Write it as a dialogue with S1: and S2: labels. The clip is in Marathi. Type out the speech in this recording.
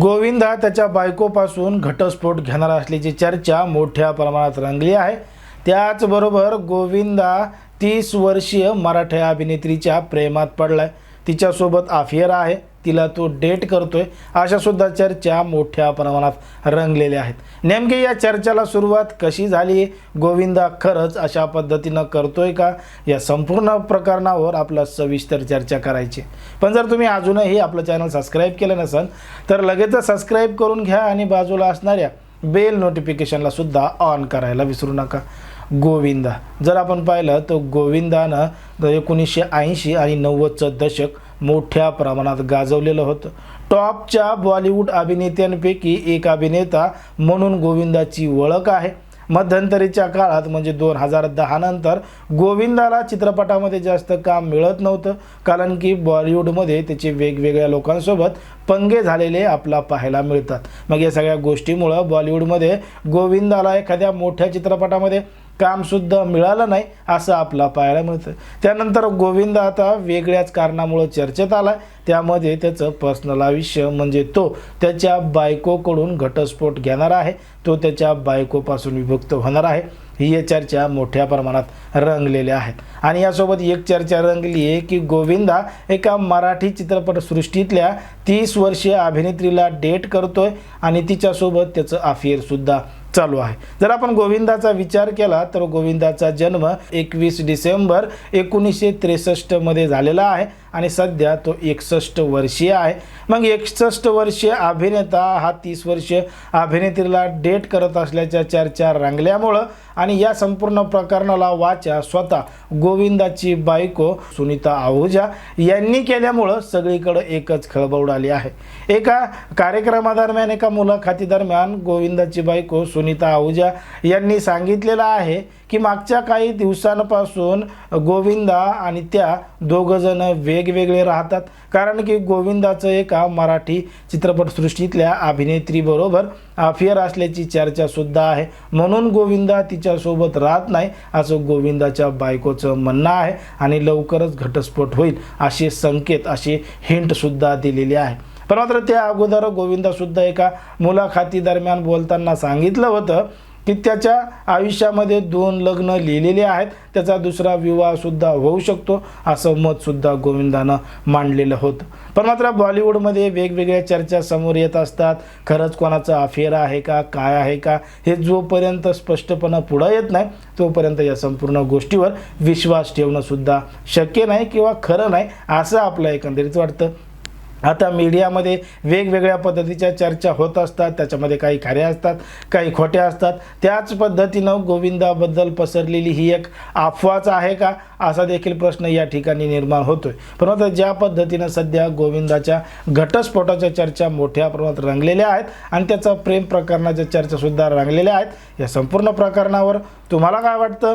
S1: गोविंद हा त्याच्या बायकोपासून घटस्फोट घेणार असल्याची चर्चा मोठ्या प्रमाणात रंगली आहे. त्याचबरोबर गोविंदा तीस वर्षीय मराठी अभिनेत्रीच्या प्रेमात पडलाय. तिच्यासोबत अफेअर आहे. तिला तो डेट करतोय अशा सुद्धा चर्चा मोठ्या प्रमाणात रंगलेल्या आहेत. नेमकी या चर्चेला सुरुवात कशी झाली? गोविंदा खरंच अशा पद्धतीनं करतोय का? या संपूर्ण प्रकरणावर आपला सविस्तर चर्चा करायची. पण जर तुम्ही अजूनही आपलं चॅनल सबस्क्राईब केलं नसेल तर लगेचच सबस्क्राईब करून घ्या आणि बाजूला असणाऱ्या बेल नोटिफिकेशनला सुद्धा ऑन करायला विसरू नका. गोविंदा. जर आपण पाहिलं तर गोविंदानं एकोणीसशे ऐंशी आणि नव्वदचं दशक मोठ्या प्रमाणात गाजवलेलं होतं. टॉपच्या बॉलिवूड अभिनेत्यांपैकी एक अभिनेता म्हणून गोविंदाची ओळख आहे. मध्यंतरीच्या काळात म्हणजे दोन हजार दहानंतर गोविंदाला चित्रपटामध्ये जास्त काम मिळत नव्हतं कारण की बॉलिवूडमध्ये त्याचे वेगवेगळ्या लोकांसोबत पंगे झालेले आपला पाहायला मिळतात. मग या सगळ्या गोष्टीमुळं बॉलिवूडमध्ये गोविंदाला एखाद्या मोठ्या चित्रपटामध्ये कामसुद्धा मिळालं नाही असं आपला पाहायला मिळतं. त्यानंतर गोविंद आता वेगळ्याच कारणामुळं चर्चेत आला त्यामध्ये त्याचं पर्सनल आयुष्य म्हणजे तो त्याच्या बायकोकडून घटस्फोट घेणार आहे. तो त्याच्या बायकोपासून विभक्त होणार आहे. ही चर्चा मोठ्या प्रमाणात रंगलेल्या आहेत. आणि यासोबत एक चर्चा रंगली आहे की गोविंदा एका मराठी चित्रपटसृष्टीतल्या तीस वर्षीय अभिनेत्रीला डेट करतोय आणि तिच्यासोबत त्याचं अफेअरसुद्धा चालू आहे. जर आपण गोविंदाचा विचार केला तर गोविंदाचा जन्म एकवीस डिसेंबर एकोणीसशे त्रेसष्टमध्ये झालेला आहे आणि सध्या तो एकसष्ट वर्षीय आहे. मग एकसष्ट वर्षीय अभिनेता हा तीस वर्षीय अभिनेत्रीला डेट करत असल्याच्या चर्चा रंगल्यामुळं आणि या संपूर्ण प्रकरणाला वाचा स्वतः गोविंदाची बायको सुनीता आहुजा यांनी केल्यामुळं सगळीकडं एकच खळबळ उडाली आहे. एका कार्यक्रमादरम्यान एका मुलाखतीदरम्यान गोविंदाची बायको सुनीता आहुजा यांनी सांगितलेलं आहे की मागच्या काही दिवसांपासून गोविंदा आणि त्या दोघंजण वेगवेगळे राहतात. कारण की गोविंदाचं एका मराठी चित्रपटसृष्टीतल्या अभिनेत्रीबरोबर अफेअर असल्याची चर्चासुद्धा आहे. म्हणून गोविंदा तिच्यासोबत राहत नाही असं गोविंदाच्या बायकोचं म्हणणं आहे आणि लवकरच घटस्फोट होईल असे संकेत असे हिंटसुद्धा दिलेले आहे पण मात्र त्या अगोदर गोविंदासुद्धा एका मुलाखती दरम्यान बोलताना सांगितलं होतं की त्याच्या आयुष्यामध्ये दोन लग्न लिहिलेले आहेत. त्याचा दुसरा विवाहसुद्धा होऊ शकतो असं मतसुद्धा गोविंदानं मांडलेलं होतं. पण मात्र बॉलिवूडमध्ये वेगवेगळ्या चर्चा समोर येत असतात. खरंच कोणाचं अफेअर आहे का काय आहे का हे जोपर्यंत स्पष्टपणे पुढं येत नाही तोपर्यंत या संपूर्ण गोष्टीवर विश्वास ठेवणंसुद्धा शक्य नाही किंवा खरं नाही असं आपलं एकंदरीत वाटतं. आता मीडियामध्ये वेगवेगळ्या पद्धतीच्या चर्चा होत असतात त्याच्यामध्ये काही खऱ्या असतात काही खोट्या असतात. त्याच पद्धतीनं गोविंदाबद्दल पसरलेली ही एक अफवाच आहे का? असा देखील प्रश्न या ठिकाणी निर्माण होतोय. परंतु ज्या पद्धतीनं सध्या गोविंदाच्या घटस्फोटाच्या चर्चा मोठ्या प्रमाणात रंगलेल्या आहेत आणि त्याचा प्रेम प्रकरणाच्या चर्चासुद्धा रंगलेल्या आहेत या संपूर्ण प्रकरणावर तुम्हाला काय वाटतं?